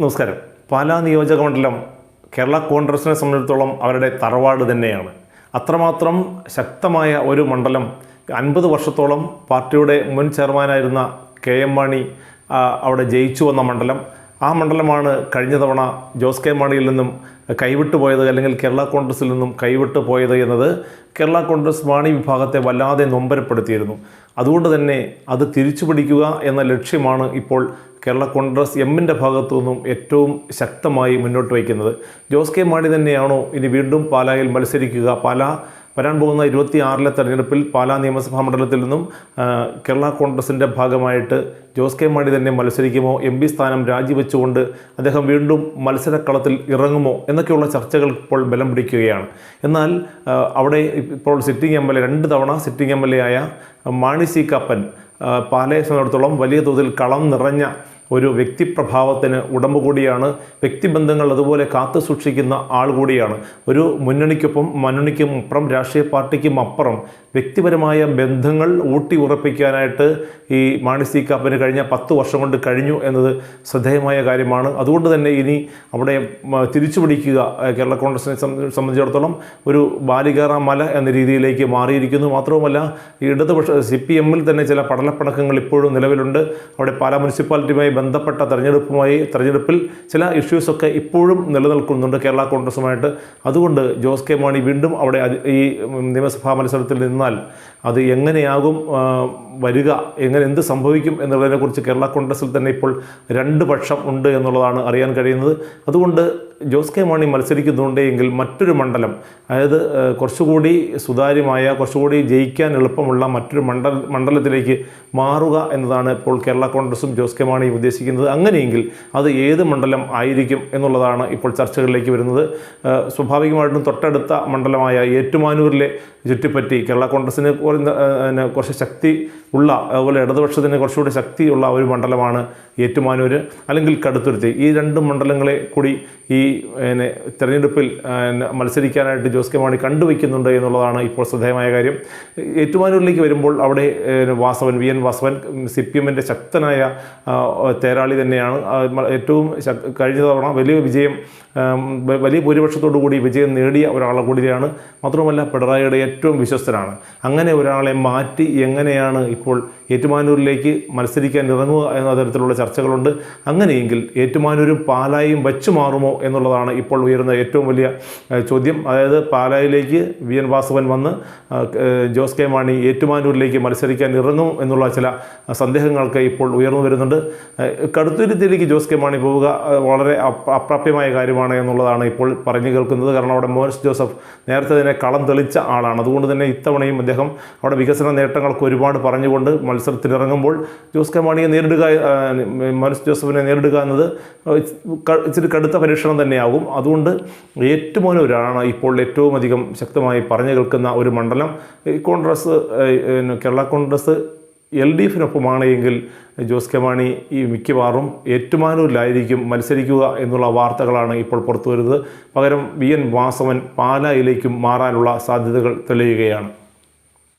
നമസ്കാരം. പാലാ നിയോജക മണ്ഡലം കേരള കോൺഗ്രസിനെ സംബന്ധിച്ചിടത്തോളം അവരുടെ തറവാട് തന്നെയാണ്. അത്രമാത്രം ശക്തമായ ഒരു മണ്ഡലം അൻപത് വർഷത്തോളം പാർട്ടിയുടെ മുൻ ചെയർമാനായിരുന്ന കെ എം മാണി അവിടെ ജയിച്ചു വന്ന മണ്ഡലം. ആ മണ്ഡലമാണ് കഴിഞ്ഞ തവണ ജോസ് കെ മാണിയിൽ നിന്നും കൈവിട്ടു പോയത് അല്ലെങ്കിൽ കേരള കോൺഗ്രസിൽ നിന്നും കൈവിട്ടു പോയത് എന്നത് കേരള കോൺഗ്രസ് മാണി വിഭാഗത്തെ വല്ലാതെ നൊമ്പരപ്പെടുത്തിയിരുന്നു. അതുകൊണ്ട് തന്നെ അത് തിരിച്ചു പിടിക്കുക എന്ന ലക്ഷ്യമാണ് ഇപ്പോൾ കേരള കോൺഗ്രസ് എമ്മിന്റെ ഭാഗത്തു നിന്നും ഏറ്റവും ശക്തമായി മുന്നോട്ട് വയ്ക്കുന്നത്. ജോസ് കെ മാണി തന്നെയാണോ ഇനി വീണ്ടും പാലായിൽ മത്സരിക്കുക? പാലാ വരാൻ പോകുന്ന ഇരുപത്തി ആറിലെ തെരഞ്ഞെടുപ്പിൽ പാലാ നിയമസഭാ മണ്ഡലത്തിൽ നിന്നും കേരള കോൺഗ്രസിന്റെ ഭാഗമായിട്ട് ജോസ് കെ മാണി തന്നെ മത്സരിക്കുമോ? എം പി സ്ഥാനം രാജിവെച്ചുകൊണ്ട് അദ്ദേഹം വീണ്ടും മത്സരക്കളത്തിൽ ഇറങ്ങുമോ? എന്നൊക്കെയുള്ള ചർച്ചകൾ ഇപ്പോൾ ബലം പിടിക്കുകയാണ്. എന്നാൽ അവിടെ ഇപ്പോൾ സിറ്റിംഗ് എം എൽ എ രണ്ട് തവണ സിറ്റിംഗ് എം എൽ എ ആയ മാണി സി കപ്പൻ പാലയെ സംബന്ധിച്ചിടത്തോളം വലിയ തോതിൽ കളം നിറഞ്ഞ ഒരു വ്യക്തിപ്രഭാവത്തിന് ഉടമ്പ് കൂടിയാണ്. വ്യക്തിബന്ധങ്ങൾ അതുപോലെ കാത്തു സൂക്ഷിക്കുന്ന ആൾ കൂടിയാണ്. ഒരു മുന്നണിക്കൊപ്പം മുന്നണിക്കും അപ്പുറം രാഷ്ട്രീയ പാർട്ടിക്കും അപ്പുറം വ്യക്തിപരമായ ബന്ധങ്ങൾ ഊട്ടി ഉറപ്പിക്കാനായിട്ട് ഈ മാണി സി കാപ്പന് കഴിഞ്ഞ പത്ത് വർഷം കൊണ്ട് കഴിഞ്ഞു എന്നത് ശ്രദ്ധേയമായ കാര്യമാണ്. അതുകൊണ്ട് തന്നെ ഇനി അവിടെ തിരിച്ചു പിടിക്കുക കേരള കോൺഗ്രസിനെ സംബ- സംബന്ധിച്ചിടത്തോളം ഒരു ബാലികാറ മല എന്ന രീതിയിലേക്ക് മാറിയിരിക്കുന്നു. മാത്രവുമല്ല ഇടതുപക്ഷ സി പി എമ്മിൽ തന്നെ ചില പടലപ്പണക്കങ്ങൾ ഇപ്പോഴും നിലവിലുണ്ട്. അവിടെ പാലാ മുനിസിപ്പാലിറ്റിയുമായി ബന്ധപ്പെട്ട തെരഞ്ഞെടുപ്പുമായി തെരഞ്ഞെടുപ്പിൽ ചില ഇഷ്യൂസൊക്കെ ഇപ്പോഴും നിലനിൽക്കുന്നുണ്ട് കേരള കോൺഗ്രസുമായിട്ട്. അതുകൊണ്ട് ജോസ് കെ മാണി വീണ്ടും അവിടെ ഈ നിയമസഭാ മത്സരത്തിൽ നിന്നാൽ അത് എങ്ങനെയാകും വരിക എങ്ങനെ എന്ത് സംഭവിക്കും എന്നുള്ളതിനെക്കുറിച്ച് കേരള കോൺഗ്രസിൽ തന്നെ ഇപ്പോൾ രണ്ട് പക്ഷം ഉണ്ട് എന്നുള്ളതാണ് അറിയാൻ കഴിയുന്നത്. അതുകൊണ്ട് ജോസ് കെ മാണി മത്സരിക്കുന്നുണ്ട് എങ്കിൽ മറ്റൊരു മണ്ഡലം അതായത് കുറച്ചുകൂടി സുതാര്യമായ കുറച്ചുകൂടി ജയിക്കാൻ എളുപ്പമുള്ള മറ്റൊരു മണ്ഡല മണ്ഡലത്തിലേക്ക് മാറുക എന്നതാണ് ഇപ്പോൾ കേരള കോൺഗ്രസും ജോസ് കെ മാണിയും ഉദ്ദേശിക്കുന്നത്. അങ്ങനെയെങ്കിൽ അത് ഏത് മണ്ഡലം ആയിരിക്കും എന്നുള്ളതാണ് ഇപ്പോൾ ചർച്ചകളിലേക്ക് വരുന്നത്. സ്വാഭാവികമായിട്ടും തൊട്ടടുത്ത മണ്ഡലമായ ഏറ്റുമാനൂരിലെ ചുറ്റിപ്പറ്റി കേരള കോൺഗ്രസിന് കുറഞ്ഞ, കുറച്ച് ശക്തി ഉള്ള അതുപോലെ ഇടതുപക്ഷത്തിന് കുറച്ചുകൂടി ശക്തിയുള്ള ഒരു മണ്ഡലമാണ് ഏറ്റുമാനൂർ അല്ലെങ്കിൽ കടുത്തുരുത്തി. ഈ രണ്ട് മണ്ഡലങ്ങളെ കൂടി ഈ പിന്നെ തെരഞ്ഞെടുപ്പിൽ മത്സരിക്കാനായിട്ട് ജോസ് കെ മാണി കണ്ടുവയ്ക്കുന്നുണ്ട് എന്നുള്ളതാണ് ഇപ്പോൾ ശ്രദ്ധേയമായ കാര്യം. ഏറ്റുമാനൂരിലേക്ക് വരുമ്പോൾ അവിടെ വാസവൻ വി. എൻ. വാസവൻ സി പി എമ്മിന്റെ ശക്തനായ തേരാളി തന്നെയാണ്. ഏറ്റവും കഴിഞ്ഞ തവണ വലിയ വിജയം വലിയ ഭൂരിപക്ഷത്തോടു കൂടി വിജയം നേടിയ ഒരാളെ കൂടിയാണ്. മാത്രമല്ല പിണറായിയുടെ ഏറ്റവും വിശ്വസ്തനാണ്. അങ്ങനെ ഒരാളെ മാറ്റി എങ്ങനെയാണ് ഇപ്പോൾ ഏറ്റുമാനൂരിലേക്ക് മത്സരിക്കാൻ ഇറങ്ങുക എന്ന തരത്തിലുള്ള ചർച്ചകളുണ്ട്. അങ്ങനെയെങ്കിൽ ഏറ്റുമാനൂരും പാലായും വച്ചു മാറുമോ എന്നുള്ളതാണ് ഇപ്പോൾ ഉയരുന്ന ഏറ്റവും വലിയ ചോദ്യം. അതായത് പാലായിലേക്ക് വി. എൻ. വാസവൻ വന്ന് ജോസ് കെ. മാണി ഏറ്റുമാനൂരിലേക്ക് മത്സരിക്കാൻ ഇറങ്ങും എന്നുള്ള ചില സന്ദേഹങ്ങൾക്ക് ഇപ്പോൾ ഉയർന്നു വരുന്നുണ്ട്. കടുത്തുരുത്തിയിലേക്ക് ജോസ് കെ. മാണി പോവുക വളരെ അപ്- അപ്രാപ്യമായ കാര്യമാണ് എന്നുള്ളതാണ് ഇപ്പോൾ പറഞ്ഞു കേൾക്കുന്നത്. കാരണം അവിടെ മോൻസ് ജോസഫ് നേരത്തെ തന്നെ കളം തെളിച്ച ആളാണ്. അതുകൊണ്ട് തന്നെ ഇത്തവണയും അദ്ദേഹം അവിടെ വികസന നേട്ടങ്ങൾക്ക് ഒരുപാട് പറഞ്ഞുകൊണ്ട് മത്സരത്തിനിറങ്ങുമ്പോൾ ജോസ് കെ മാണിയെ നേരിടുക ആ, ജോസഫിനെ നേരിടുക എന്നത് ഇച്ചിരി കടുത്ത പരീക്ഷണം തന്നെയാകും. അതുകൊണ്ട് ഏറ്റവും ഏറ്റുമോനൂരാണ് ഇപ്പോൾ ഏറ്റവും അധികം ശക്തമായി പറഞ്ഞു കേൾക്കുന്ന ഒരു മണ്ഡലം. കോൺഗ്രസ് കേരള കോൺഗ്രസ് എൽ ഡി എഫിനൊപ്പമാണ് എങ്കിൽ ജോസ് കെ മാണി ഈ മിക്കവാറും ഏറ്റുമാനൂരിലായിരിക്കും മത്സരിക്കുക എന്നുള്ള വാർത്തകളാണ് ഇപ്പോൾ പുറത്തു വരുന്നത് പകരം വി എൻ വാസവൻ പാലായിലേക്കും മാറാനുള്ള സാധ്യതകൾ തെളിയുകയാണ്.